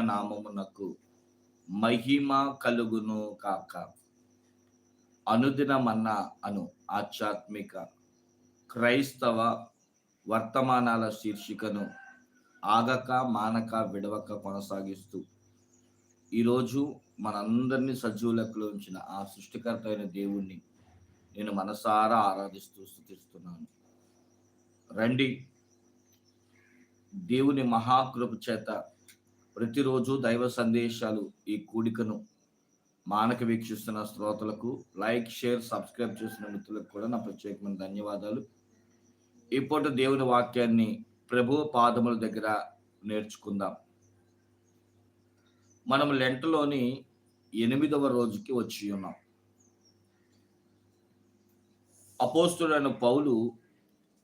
నామమునకు మహిమ కలుగును కాక. అనుదినమన్న అను ఆధ్యాత్మిక క్రైస్తవ వర్తమానాల శీర్షికను ఆగక మానక విడవక కొనసాగిస్తూ ఈరోజు మనందరినీ సజీవులకు ఉంచిన ఆ సృష్టికర్త అయిన దేవుణ్ణి నేను మనసారా ఆరాధిస్తూ స్థుతిస్తున్నాను. రండి. దేవుని మహాకృప చేత ప్రతిరోజు దైవ సందేశాలు ఈ కూడికను మానక వీక్షిస్తున్న శ్రోతలకు లైక్ షేర్ సబ్స్క్రైబ్ చేసిన మిత్రులకు కూడా నా ప్రత్యేకమైన ధన్యవాదాలు. ఇప్పుడు దేవుని వాక్యాన్ని ప్రభు పాదముల దగ్గర నేర్చుకుందాం. మనం లెంటలోని ఎనిమిదవ రోజుకి వచ్చి ఉన్నాం. అపోస్తుడైన పౌలు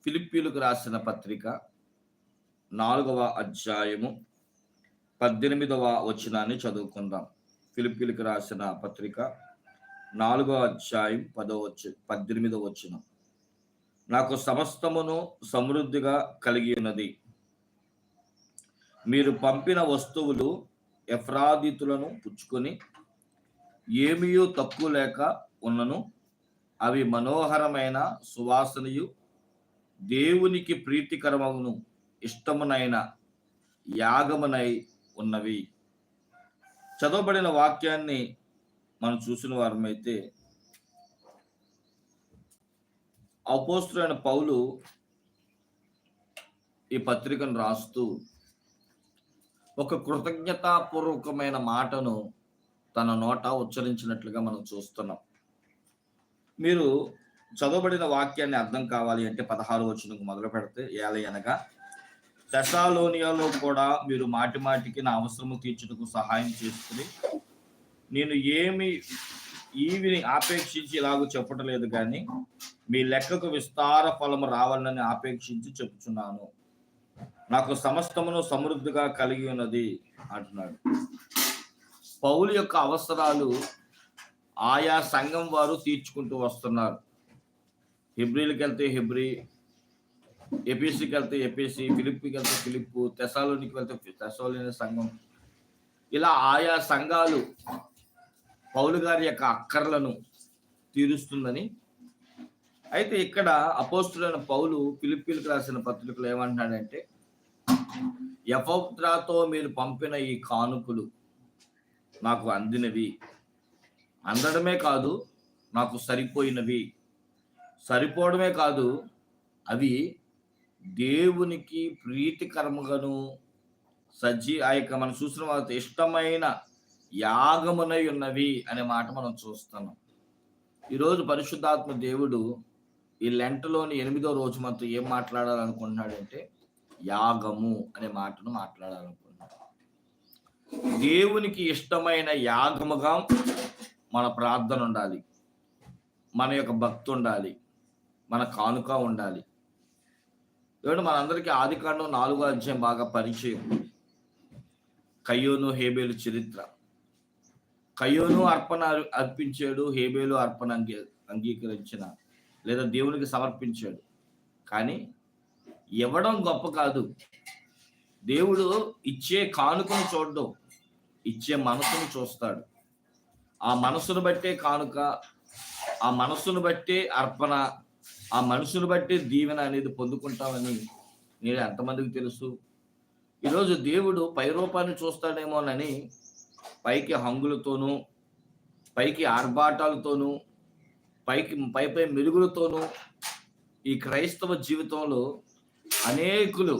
ఫిలిప్పీలకు రాసిన పత్రిక నాలుగవ అధ్యాయము పద్దెనిమిదవ వచనాన్ని చదువుకుందాం. ఫిలిపిలికి రాసిన పత్రిక నాలుగో అధ్యాయం పదో వచ్చి పద్దెనిమిదవ వచనం. నాకు సమస్తమును సమృద్ధిగా కలిగి ఉన్నది. మీరు పంపిన వస్తువులు ఎఫ్రాదితులను పుచ్చుకొని ఏమియూ తక్కువ లేక ఉన్నను. అవి మనోహరమైన సువాసనయు దేవునికి ప్రీతికరమగును. ఇష్టమునైన యాగమునై ఉన్నవి. చదవబడిన వాక్యాన్ని మనం చూసిన వారమైతే అపోస్తుడైన పౌలు ఈ పత్రికను రాస్తూ ఒక కృతజ్ఞతాపూర్వకమైన మాటను తన నోట ఉచ్చరించినట్లుగా మనం చూస్తున్నాం. మీరు చదవబడిన వాక్యాన్ని అర్థం కావాలి అంటే పదహారు వచ్చినకు మొదలు పెడితే ఏలై అనగా దశాలోనియాలో కూడా మీరు మాటి మాటికి నా అవసరము తీర్చుటకు సహాయం చేస్తుంది నేను ఏమి ఈవిని ఆపేక్షించి ఇలాగూ చెప్పటలేదు కానీ మీ లెక్కకు విస్తార ఫలము రావాలని ఆపేక్షించి చెప్తున్నాను నాకు సమస్తమును సమృద్ధిగా కలిగి ఉన్నది అంటున్నాడు. పౌలు యొక్క అవసరాలు ఆయా సంఘం వారు తీర్చుకుంటూ వస్తున్నారు. హిబ్రిల్కి వెళ్తే హిబ్రి ఏపీసీకి వెళ్తే ఎపిసి ఫిలిప్కి వెళ్తే ఫిలిప్ తెసాలోనికి వెళ్తే తెసాలోని సంఘం. ఇలా ఆయా సంఘాలు పౌలు గారి యొక్క అక్కర్లను తీరుస్తుందని. అయితే ఇక్కడ అపోస్తులైన పౌలు పిలిపిలకు రాసిన పత్రికలు ఏమంటున్నాడంటే యఫోద్రాతో మీరు పంపిన ఈ కానుకలు నాకు అందినవి. అందడమే కాదు నాకు సరిపోయినవి. సరిపోవడమే కాదు అవి దేవునికి ప్రీతికరముగాను సజ్జి ఆ యొక్క మనం చూసిన వాళ్ళతో ఇష్టమైన యాగమునై ఉన్నవి అనే మాట మనం చూస్తున్నాం. ఈరోజు పరిశుద్ధాత్మ దేవుడు ఈ లెంటలోని ఎనిమిదో రోజు మనతో ఏం మాట్లాడాలనుకుంటున్నాడంటే యాగము అనే మాటను మాట్లాడాలనుకుంటున్నాడు. దేవునికి ఇష్టమైన యాగముగా మన ప్రార్థన ఉండాలి. మన యొక్క భక్తి ఉండాలి. మన కానుక ఉండాలి. ఎందుకంటే మనందరికీ ఆది కాండం నాలుగో అధ్యాయం బాగా పరిచయం. కయ్యోను హేబేలు చరిత్ర. కయ్యోను అర్పణ అర్పించాడు హేబేలు అర్పణ అంగీ అంగీకరించిన లేదా దేవునికి సమర్పించాడు. కానీ ఇవ్వడం గొప్ప కాదు. దేవుడు ఇచ్చే కానుకను చూడడం ఇచ్చే మనసును చూస్తాడు. ఆ మనసును బట్టే కానుక ఆ మనసును బట్టే అర్పణ ఆ మనుషులు బట్టి దీవెన అనేది పొందుకుంటామని నేను ఎంతమందికి తెలుసు? ఈరోజు దేవుడు పైరూపాన్ని చూస్తాడేమోనని పైకి హంగులతోనూ పైకి ఆర్భాటాలతోనూ పైకి పై పై మెరుగులతోనూ ఈ క్రైస్తవ జీవితంలో అనేకులు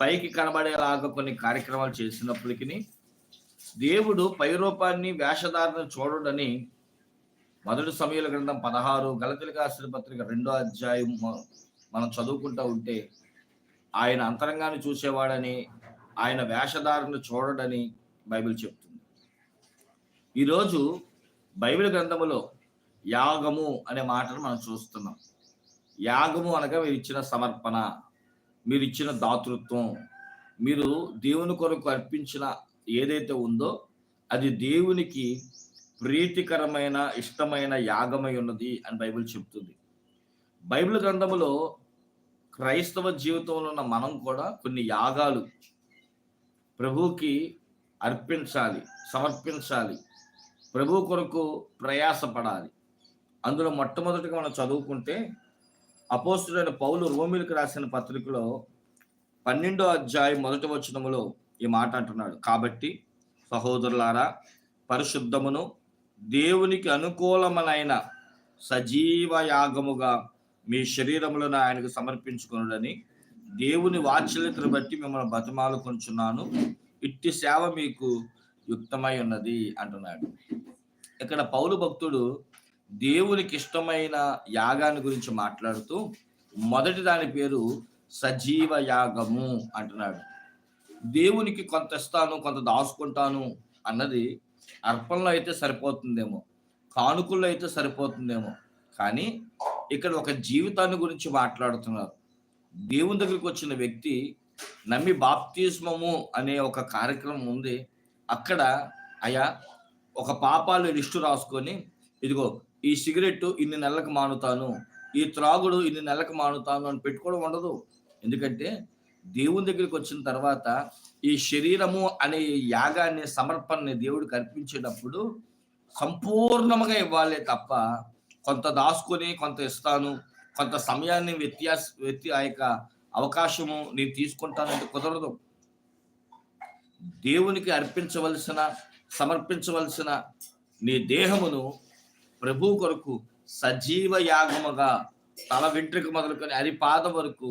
పైకి కనబడేలాగా కొన్ని కార్యక్రమాలు చేసినప్పటికీ దేవుడు పైరూపాన్ని వేషధారణ చూడడని మొదటి సమయాల గ్రంథం పదహారు గలతిలిక పత్రిక రెండో అధ్యాయం మనం చదువుకుంటూ ఉంటే ఆయన అంతరంగాన్ని చూసేవాడని ఆయన వేషధారణ చూడడని బైబిల్ చెప్తుంది. ఈరోజు బైబిల్ గ్రంథములో యాగము అనే మాటను మనం చూస్తున్నాం. యాగము అనగా మీరు ఇచ్చిన సమర్పణ మీరు ఇచ్చిన దాతృత్వం మీరు దేవుని కొరకు అర్పించిన ఏదైతే ఉందో అది దేవునికి ప్రీతికరమైన ఇష్టమైన యాగమై ఉన్నది అని బైబిల్ చెప్తుంది. బైబిల్ గ్రంథములో క్రైస్తవ జీవితంలో ఉన్న మనం కూడా కొన్ని యాగాలు ప్రభువుకి అర్పించాలి సమర్పించాలి. ప్రభు కొరకు ప్రయాసపడాలి. అందులో మొట్టమొదటిగా మనం చదువుకుంటే అపోస్తుడైన పౌలు రోమిలకు రాసిన పత్రికలో పన్నెండో అధ్యాయం మొదటి వచనములో ఈ మాట అంటున్నాడు. కాబట్టి సహోదరులారా పరిశుద్ధమును దేవునికి అనుకూలమైన సజీవ యాగముగా మీ శరీరములను ఆయనకు సమర్పించుకునుడని దేవుని వాత్సల్యతను బట్టి మిమ్మల్ని బతిమాలుకొంచున్నాను. ఇట్టి సేవ మీకు యుక్తమై ఉన్నది అంటున్నాడు. ఇక్కడ పౌలు భక్తుడు దేవునికి ఇష్టమైన యాగాన్ని గురించి మాట్లాడుతూ మొదటి దాని పేరు సజీవ యాగము అంటున్నాడు. దేవునికి కొంత ఇస్తాను కొంత దాచుకుంటాను అన్నది అర్పణలో అయితే సరిపోతుందేమో కానుకల్లో అయితే సరిపోతుందేమో. కానీ ఇక్కడ ఒక జీవితాన్ని గురించి మాట్లాడుతున్నారు. దేవుని దగ్గరికి వచ్చిన వ్యక్తి నమ్మి బాప్తిస్మము అనే ఒక కార్యక్రమం ఉంది. అక్కడ అయా ఒక పాపాలు లిస్టు రాసుకొని ఇదిగో ఈ సిగరెట్ ఇన్ని నెలలకు మానుతాను ఈ త్రాగుడు ఇన్ని నెలలకు మానుతాను అని పెట్టుకోవడం ఉండదు. ఎందుకంటే దేవుని దగ్గరికి వచ్చిన తర్వాత ఈ శరీరము అనే యాగాన్ని సమర్పణని దేవుడికి అర్పించేటప్పుడు సంపూర్ణముగా ఇవ్వాలి తప్ప కొంత దాచుకొని కొంత ఇస్తాను కొంత సమయాన్ని వ్యత్యాస వ్యక్తి ఆ యొక్క అవకాశము నేను తీసుకుంటానంటే కుదరదు. దేవునికి అర్పించవలసిన సమర్పించవలసిన నీ దేహమును ప్రభు కొరకు సజీవ యాగముగా తల వెంట్రుక మొదలుకొని అరిపాద వరకు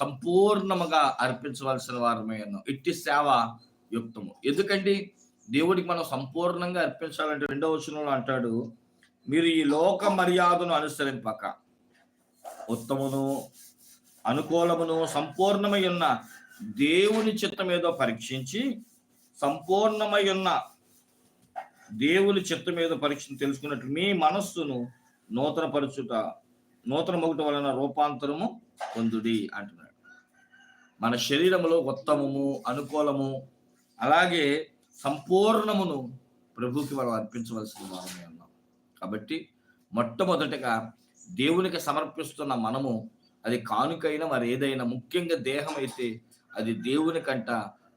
సంపూర్ణముగా అర్పించవలసిన వారమే ఉన్నాం ఇట్టి సేవ యుక్తము. ఎందుకంటే దేవుడికి మనం సంపూర్ణంగా అర్పించాలంటే రెండవ వచనంలో అంటాడు మీరు ఈ లోక మర్యాదను అనుసరింపక. ఉత్తమును అనుకూలమును సంపూర్ణమై ఉన్న దేవుని చిత్తం ఏదో పరీక్షించి సంపూర్ణమై ఉన్న దేవుని చిత్తం ఏదో పరీక్షను తెలుసుకున్నట్టు మీ మనస్సును నూతన పరచుట నూతన మొగట వలన రూపాంతరము పొందుడి అంటున్నాడు. మన శరీరములో ఉత్తమము అనుకూలము అలాగే సంపూర్ణమును ప్రభుకి మనం అర్పించవలసిన వారమే ఉన్నాం కాబట్టి మొట్టమొదటిగా దేవునికి సమర్పిస్తున్న మనము అది కానుకైనా మరి ఏదైనా ముఖ్యంగా దేహం అయితే అది దేవుని కంట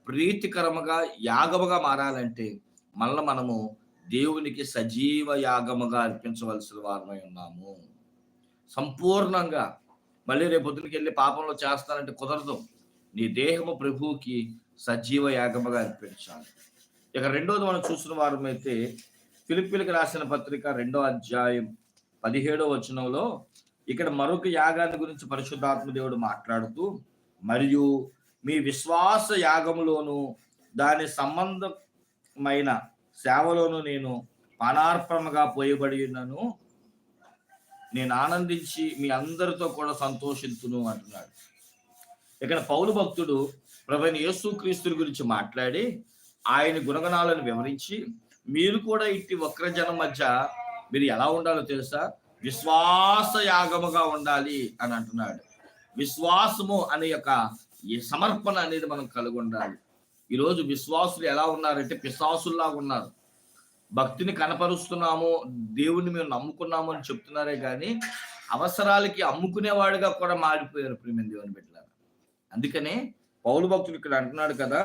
ప్రీతికరముగా యాగముగా మారాలంటే మళ్ళీ మనము దేవునికి సజీవ యాగముగా అర్పించవలసిన వారమై ఉన్నాము. సంపూర్ణంగా మళ్ళీ రేపు వెళ్ళి పాపంలో చేస్తానంటే కుదరదు. నీ దేహము ప్రభువుకి సజీవ యాగముగా అర్పించాలి. ఇక రెండోది మనం చూసిన వారమైతే ఫిలిపిలకు రాసిన పత్రిక రెండో అధ్యాయం పదిహేడో వచనంలో ఇక్కడ మరొక యాగాన్ని గురించి పరిశుద్ధాత్మ దేవుడు మాట్లాడుతూ మరియు మీ విశ్వాస యాగములోను దాని సంబంధమైన సేవలోను నేను పానార్పణగా పోయబడి ఉన్నాను. నేను ఆనందించి మీ అందరితో కూడా సంతోషించును అంటున్నాడు. ఇక్కడ పౌలు భక్తుడు ప్రభుని యేసుక్రీస్తుని గురించి మాట్లాడి ఆయన గుణగణాలను వివరించి మీరు కూడా ఇట్టి వక్రజనం మధ్య మీరు ఎలా ఉండాలో తెలుసా? విశ్వాస యాగముగా ఉండాలి అని అంటున్నాడు. విశ్వాసము అనే యొక్క ఈ సమర్పణ అనేది మనం కలిగి ఉండాలి. ఈరోజు విశ్వాసులు ఎలా ఉన్నారంటే పిశాసుల్లా ఉన్నారు. భక్తిని కనపరుస్తున్నాము దేవుణ్ణి మేము నమ్ముకున్నాము అని చెప్తున్నారే కానీ అవసరాలకి అమ్ముకునేవాడిగా కూడా మారిపోయారు ప్రేమ దేవుని బిడ్డ అందుకనే పౌలు భక్తుడు ఇక్కడ అంటున్నాడు కదా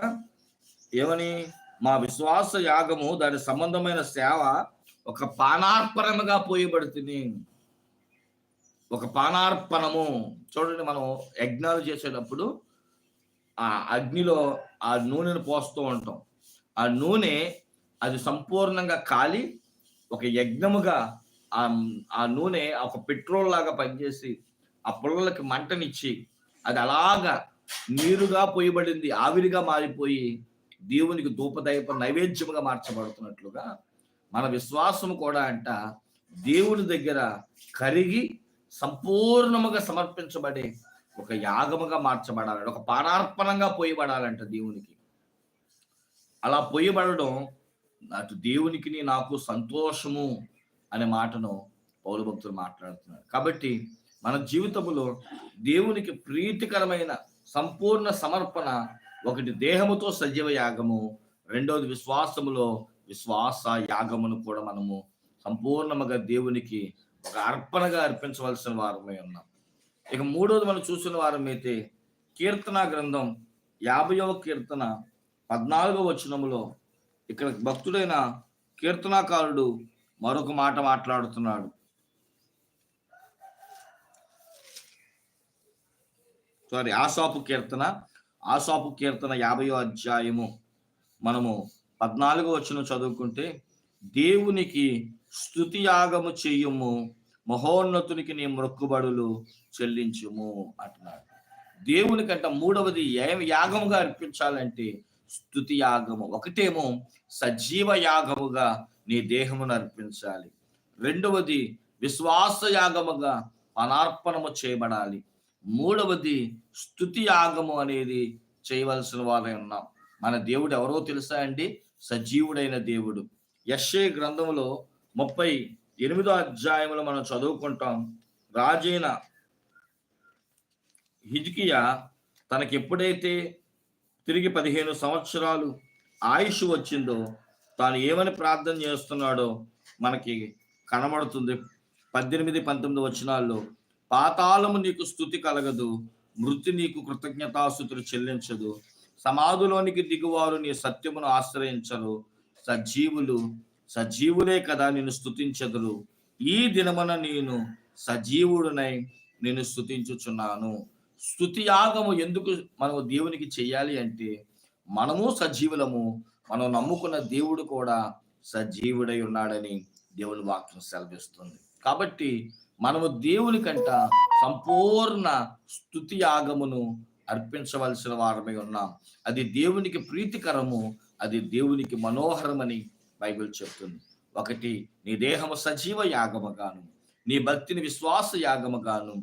ఏమని? మా విశ్వాస యాగము దాని సంబంధమైన సేవ ఒక పానార్పణముగా పోయబడుతుంది. ఒక పానార్పణము. చూడండి మనం యజ్ఞాలు చేసేటప్పుడు ఆ అగ్నిలో ఆ నూనెను పోస్తూ ఉంటాం. ఆ నూనె అది సంపూర్ణంగా కాలి ఒక యజ్ఞముగా ఆ ఆ నూనె ఒక పెట్రోల్ లాగా పనిచేసి ఆ పుల్లలకి మంటనిచ్చి అది అలాగా నీరుగా పోయబడింది ఆవిరిగా మారిపోయి దేవునికి ధూపదైప నైవేద్యముగా మార్చబడుతున్నట్లుగా మన విశ్వాసము కూడా అంట దేవుని దగ్గర కరిగి సంపూర్ణముగా సమర్పించబడే ఒక యాగముగా మార్చబడాలంట ఒక పానార్పణంగా పోయబడాలంట దేవునికి. అలా పోయబడడం అటు దేవునికి నాకు సంతోషము అనే మాటను పౌరు భక్తులు మాట్లాడుతున్నారు. కాబట్టి మన జీవితంలో దేవునికి ప్రీతికరమైన సంపూర్ణ సమర్పణ ఒకటి దేహముతో సజీవ యాగము రెండవది విశ్వాసములో విశ్వాస యాగమును కూడా మనము సంపూర్ణముగా దేవునికి ఒక అర్పణగా అర్పించవలసిన వారమై ఉన్నాం. ఇక మూడవది మనం చూసిన వారమైతే కీర్తన గ్రంథం యాభైవ కీర్తన పద్నాలుగవ వచనములో ఇక్కడ భక్తుడైన కీర్తనాకారుడు మరొక మాట మాట్లాడుతున్నాడు. సారీ ఆసాపు కీర్తన ఆసాపు కీర్తన యాభయో అధ్యాయము. మనము పద్నాలుగో వచ్చిన చదువుకుంటే దేవునికి స్థుతి యాగము చెయ్యము మహోన్నతునికి నీ మొక్కుబడులు చెల్లించుము అంటున్నాడు. దేవునికంట మూడవది ఏ యాగముగా అర్పించాలంటే స్థుతి యాగము. ఒకటేమో సజీవ యాగముగా నీ దేహమును అర్పించాలి. రెండవది విశ్వాస యాగముగా పనార్పణము చేయబడాలి. మూడవది స్థుతి యాగము అనేది చేయవలసిన వారై ఉన్నాం. మన దేవుడు ఎవరో తెలుసా అండి? సజీవుడైన దేవుడు. యశ్ఏ గ్రంథంలో ముప్పై ఎనిమిదో అధ్యాయములో మనం చదువుకుంటాం. రాజైన హిజ్కియా తనకి ఎప్పుడైతే తిరిగి పదిహేను సంవత్సరాలు ఆయుష్ వచ్చిందో తాను ఏమని ప్రార్థన చేస్తున్నాడో మనకి కనబడుతుంది. పద్దెనిమిది పంతొమ్మిది వచనాల్లో పాతాళము నీకు స్థుతి కలగదు మృతి నీకు కృతజ్ఞతాస్థుతులు చెల్లించదు. సమాధిలోనికి దిగువారు నీ సత్యమును ఆశ్రయించరు. సజీవులు సజీవులే కదా నేను స్థుతించదురు. ఈ దినమున నేను సజీవుడునై నేను స్థుతించుచున్నాను. స్థుతి యాగము ఎందుకు మనము దేవునికి చేయాలి అంటే మనము సజీవులము మనం నమ్ముకున్న దేవుడు కూడా సజీవుడై ఉన్నాడని దేవుని వాక్యం సెలవిస్తుంది. కాబట్టి మనము దేవుని కంట సంపూర్ణ స్థుతి యాగమును అర్పించవలసిన వారమై ఉన్నాం. అది దేవునికి ప్రీతికరము అది దేవునికి మనోహరమని బైబిల్ చెప్తుంది. ఒకటి నీ దేహము సజీవ యాగముగాను నీ భక్తిని విశ్వాస యాగముగాను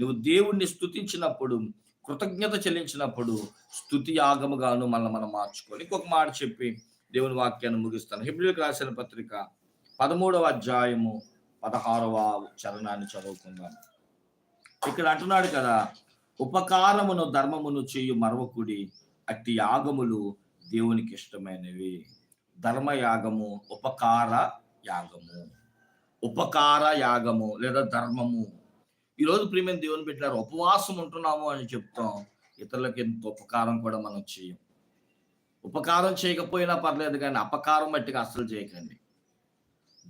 నువ్వు దేవుణ్ణి స్తుతించినప్పుడు కృతజ్ఞత చెల్లించినప్పుడు స్థుతి యాగముగాను మనల్ని మనం మార్చుకోవాలి ఇంకొక మాట చెప్పి దేవుని వాక్యాన్ని ముగిస్తాను. హిబ్రిల్కి రాసిన పత్రిక పదమూడవ అధ్యాయము పదహారవ చరణాన్ని చదువుకుందాం. ఇక్కడ అంటున్నాడు కదా ఉపకారమును ధర్మమును చేయు మరవకుడి అట్టి యాగములు దేవునికి ఇష్టమైనవి. ధర్మయాగము ఉపకార యాగము. ఉపకార యాగము లేదా ధర్మము. ఈరోజు ప్రియమైన దేవుని పెట్టారు ఉపవాసం ఉంటున్నాము అని చెప్తాం. ఇతరులకు ఎంత ఉపకారం కూడా మనం చేయం. ఉపకారం చేయకపోయినా పర్లేదు కానీ అపకారం మట్టిగా అస్సలు చేయకండి.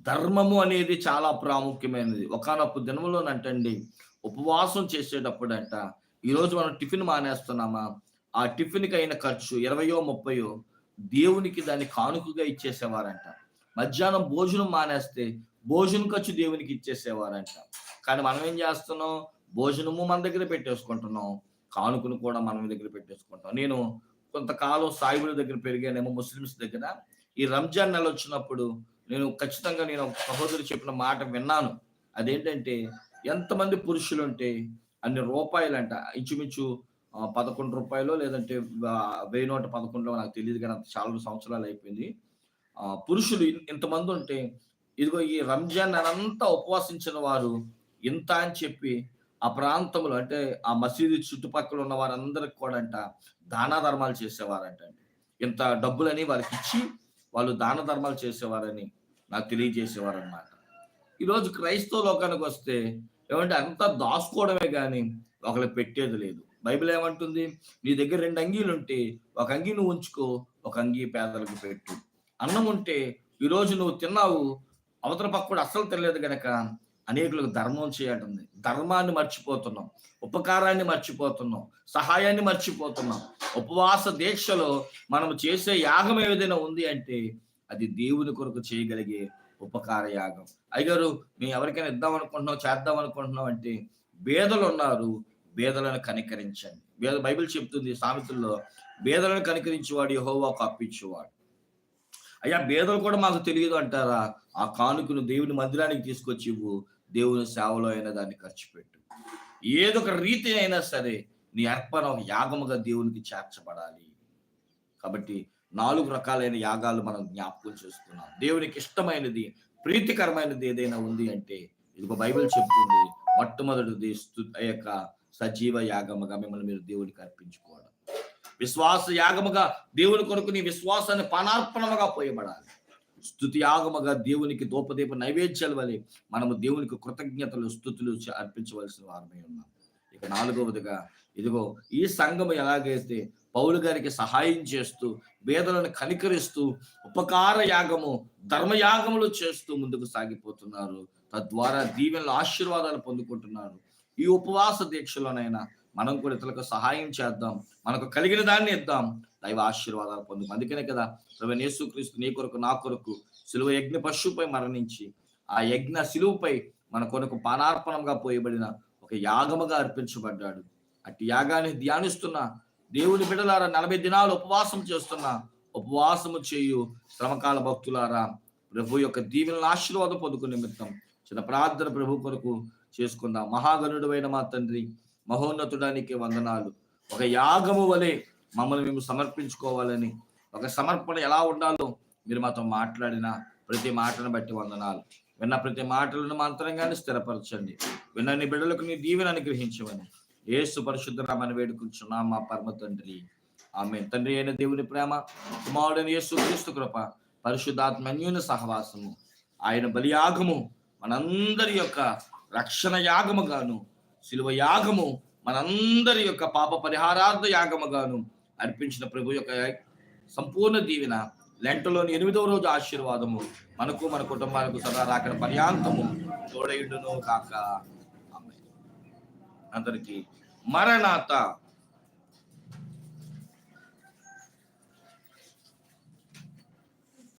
ధర్మము అనేది చాలా ప్రాముఖ్యమైనది. ఒకనొక దినములోనంటండి ఉపవాసం చేసేటప్పుడు అంట ఈరోజు మనం టిఫిన్ మానేస్తున్నామా? ఆ టిఫిన్కి అయిన ఖర్చు ఇరవయో ముప్పయో దేవునికి దాన్ని కానుకగా ఇచ్చేసేవారంట. మధ్యాహ్నం భోజనం మానేస్తే భోజనం ఖర్చు దేవునికి ఇచ్చేసేవారంట. కానీ మనం ఏం చేస్తున్నాం? భోజనము మన దగ్గర పెట్టేసుకుంటున్నాం. కానుకను కూడా మనం దగ్గర పెట్టేసుకుంటాం నేను కొంతకాలం సాయిబుల దగ్గర పెరిగానేమో ముస్లిమ్స్ దగ్గర. ఈ రంజాన్ నెల వచ్చినప్పుడు నేను ఖచ్చితంగా నేను ఒక సహోదరు చెప్పిన మాట విన్నాను. అదేంటంటే ఎంతమంది పురుషులు ఉంటే అన్ని రూపాయలంట. ఇంచుమించు పదకొండు రూపాయలు లేదంటే వెయ్యి నూట పదకొండులో నాకు తెలియదు కానీ అంత చాలా సంవత్సరాలు అయిపోయింది. పురుషులు ఇంతమంది ఉంటే ఇదిగో ఈ రంజాన్ అనంతా ఉపవాసించిన వారు ఇంత అని చెప్పి ఆ ప్రాంతంలో అంటే ఆ మసీదు చుట్టుపక్కల ఉన్న వారందరికి కూడా అంట దాన ధర్మాలు చేసేవారంట ఇంత డబ్బులని వారికి ఇచ్చి వాళ్ళు దాన ధర్మాలు చేసేవారని నాకు తెలియజేసేవారు అనమాట ఈరోజు క్రైస్తవ లోకానికి వస్తే ఏమంటే అంతా దాచుకోవడమే కానీ ఒకరికి పెట్టేది లేదు. బైబిల్ ఏమంటుంది? నీ దగ్గర రెండు అంగీలు ఉంటే ఒక అంగీ నువ్వు ఉంచుకో ఒక అంగీ పేదలకు పెట్టు. అన్నం ఉంటే ఈరోజు నువ్వు తిన్నావు అవతల పక్కడు అస్సలు తెలియదు కనుక అనేకులకు ధర్మం చేయాలంటుంది ధర్మాన్ని మర్చిపోతున్నాం ఉపకారాన్ని మర్చిపోతున్నాం సహాయాన్ని మర్చిపోతున్నాం. ఉపవాస దీక్షలో మనం చేసే యాగం ఏదైనా ఉంది అంటే అది దేవుని కొరకు చేయగలిగే ఉపకార యాగం అయ్యారు మేము ఎవరికైనా ఇద్దాం అనుకుంటున్నాం చేద్దాం అనుకుంటున్నాం అంటే బేదలు ఉన్నారు బేదలను కనికరించండి. బేద బైబిల్ చెప్తుంది సామెతల్లో బేదలను కనికరించేవాడు యహోవాకు అప్పించేవాడు అయ్యా బేదలు కూడా మాకు తెలియదు అంటారా? ఆ కానుకను దేవుని మందిరానికి తీసుకొచ్చి దేవుని సేవలో అయినా దాన్ని ఖర్చు పెట్టు. ఏదో ఒక రీతి అయినా సరే నీ అర్పణ ఒక యాగముగా దేవునికి చేర్చబడాలి. కాబట్టి నాలుగు రకాలైన యాగాలు మనం జ్ఞాపకం చేస్తున్నాం. దేవునికి ఇష్టమైనది ప్రీతికరమైనది ఏదైనా ఉంది అంటే ఇదిగో బైబిల్ చెప్తుంది మొట్టమొదటిది ఆ యొక్క సజీవ యాగముగా మిమ్మల్ని మీరు దేవునికి అర్పించుకోవడం. విశ్వాస యాగముగా దేవుని కొరకు నీ విశ్వాసాన్ని పనార్పణముగా పోయబడాలి. స్థుతి యాగముగా దేవునికి దూపదీప నైవేద్యాలు వలె మనము దేవునికి కృతజ్ఞతలు స్థుతులు అర్పించవలసిన వారమై ఉన్నాం. ఇక నాలుగవదిగా ఇదిగో ఈ సంఘము ఎలాగైతే పౌలు గారికి సహాయం చేస్తూ వేదలను కనికరిస్తూ ఉపకార యాగము ధర్మయాగములు చేస్తూ ముందుకు సాగిపోతున్నారు. తద్వారా దీవెనలు ఆశీర్వాదాలు పొందుకుంటున్నారు. ఈ ఉపవాస దీక్షలోనైనా మనం కూడా ఇతరులకు సహాయం చేద్దాం. మనకు కలిగిన దాన్ని ఇద్దాం. దైవ ఆశీర్వాదాలు పొందుకు. అందుకనే కదా రవి యేసుక్రీస్తు నీ కొరకు నా కొరకు సిలువ యజ్ఞ పశువుపై మరణించి ఆ యజ్ఞ సిలువుపై మన కొరకు పానార్పణంగా పోయబడిన ఒక యాగముగా అర్పించబడ్డాడు. అట్టి యాగాన్ని ధ్యానిస్తున్న దేవుని బిడలారా నలభై దినాలు ఉపవాసం చేస్తున్న. ఉపవాసము చేయు శ్రమకాల భక్తులారా ప్రభు యొక్క దీవెనల ఆశీర్వాదం పొందుకునే నిమిత్తం చిన్న ప్రార్థన ప్రభు కొరకు చేసుకుందాం. మహాగణుడు మా తండ్రి మహోన్నతుడానికి వందనాలు. ఒక యాగము వలె మమ్మల్ని మేము సమర్పించుకోవాలని ఒక సమర్పణ ఎలా ఉండాలో మీరు మాతో మాట్లాడిన ప్రతి మాటను బట్టి వందనాలు. విన్న ప్రతి మాటలను మా కానీ స్థిరపరచండి. విన్న నీ బిడ్డలకు నీ దీవెన అనుగ్రహించమని. ఏసు పరిశుద్ధ రామని వేడుకుంటున్నాం మా పరమ తండ్రి. ఆమె తండ్రి అయిన దేవుని ప్రేమ కుమారుడైన యేసు క్రీస్తు కృప పరిశుద్ధాత్మ అన్యోన్య సహవాసము ఆయన బలియాగము మనందరి యొక్క రక్షణ యాగముగాను శిలువ యాగము మనందరి యొక్క పాప పరిహారార్థ యాగముగాను అర్పించిన ప్రభు యొక్క సంపూర్ణ దీవెన లెంటలోని ఎనిమిదవ రోజు ఆశీర్వాదము మనకు మన కుటుంబాలకు సదా రాకడ పర్యాంతము తోడయుడును కాక అందరికీ मरनाता